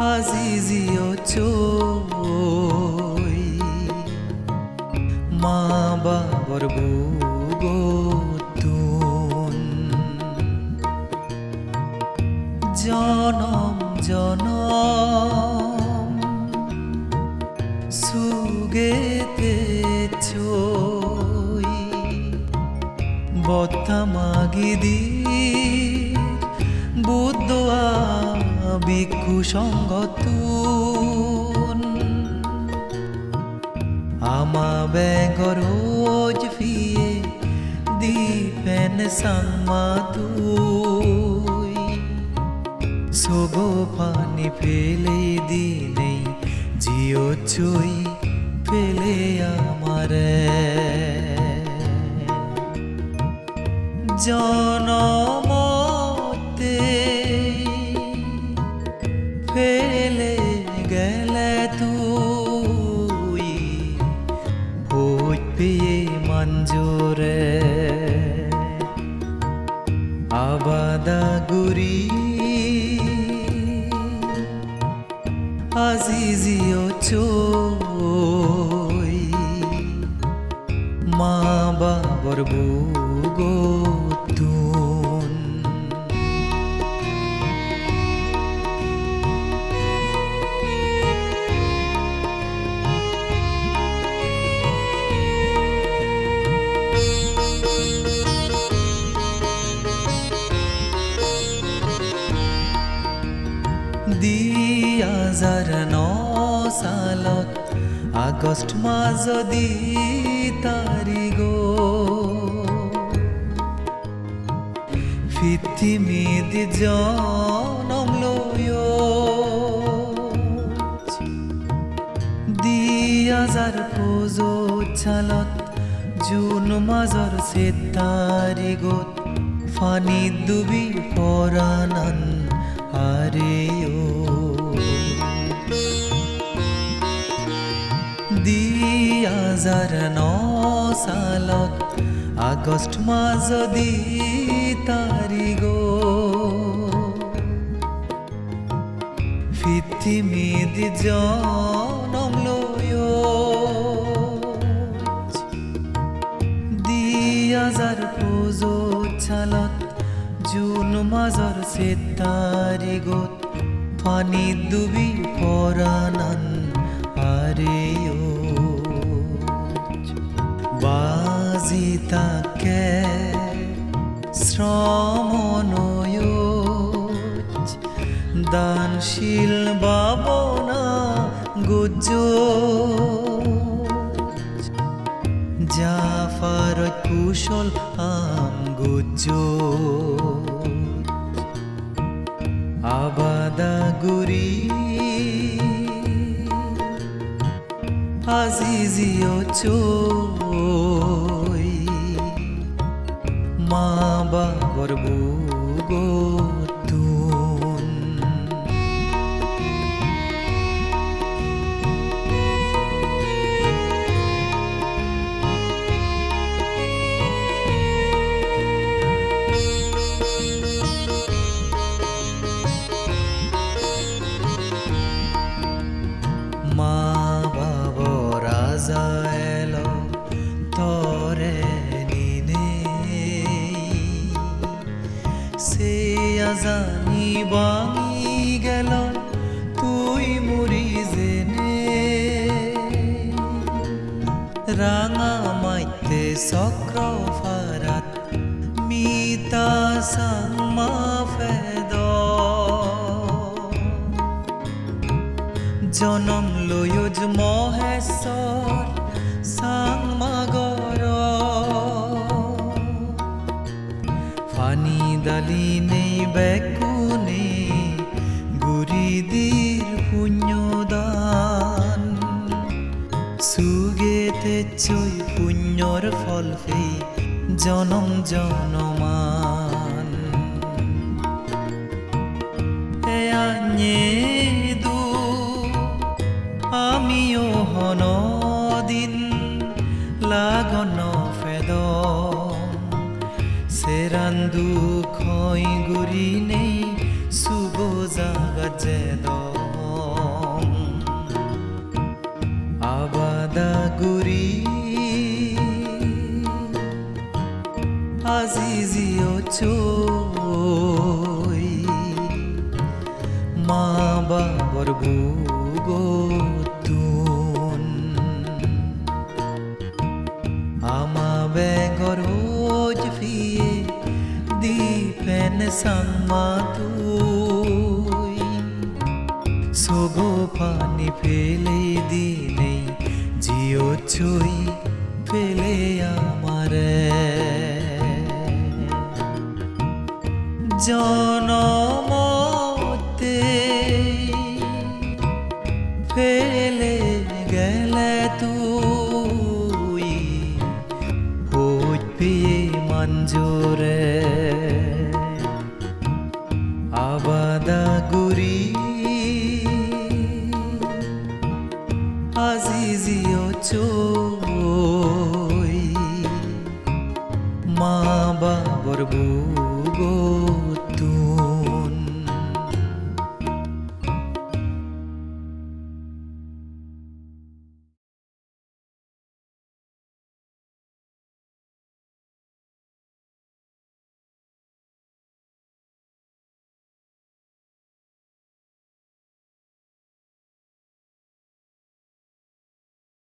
আজিজিও চই মা বাবার বুগতুন জনম জনম সুগেতে চই বত্তা মাগি দি বুদ্ধ বিক্ষু সংগতুন আমা বেগরোজ ফিয়ে দীপেন সাংমা তুই সোগো পানি ফেলে দিনে জিও চুই ফেলে আমারে। জনমতে পেয়ে মঞ্জুরে। আবাদা গুরি। আজিজিও চই। মা বাবর বুগতুন দুহাজাৰ ন চালত আগষ্ট মাহ যদি তাৰিগ পৃথিৱীত জনম লৈ হাজাৰ পঁচত চালত জুন মাজৰ চেতাৰিগত ফানিত ডুবি পৰাণান আৰে দুই হাজাৰ ন চালত আগষ্ট মাহ যদি তাৰিগ পৃথিৱীত জনম লৈ দুই হাজাৰ পঁচত চালত জুন মাজৰ চেতাৰিগত পানীত ডুবি পৰাণান আৰে বাজি তাকে শ্ৰমণয় দানশীল বাবনা গুজ জাফার কুশল আম গুজ আবাদা গুরি। আজিজিও চই। মা বাবর বুগতুন সে আজানি বাঙি গেল, তুই মুড়ি জেনে। রাঙা মাইতে চক্র ফারাত, মিতা সাংমা ফেদ। জনম লয়ুজ মহেশ্বৰ ফানি দালিনে বেকুনে গুৰিদিৰ পুণ্যদান। সুগেতে চৈ পুণ্যর ফল ফেই জনম জনমান। এয়াñedu মই গুৰি নেই চুব জাগা যেদ আবাদা গুৰি আজিজিও চৈ। মা বাবর ভূগোল দিপেন সাংমা তুই। সগো পানি ফেলে দিনে জিও ছুই ফেলে আমারে। জনমতে ফেলে গেলে তুই। হইবি মঞ্জুরে মা বাবার বুক তুমি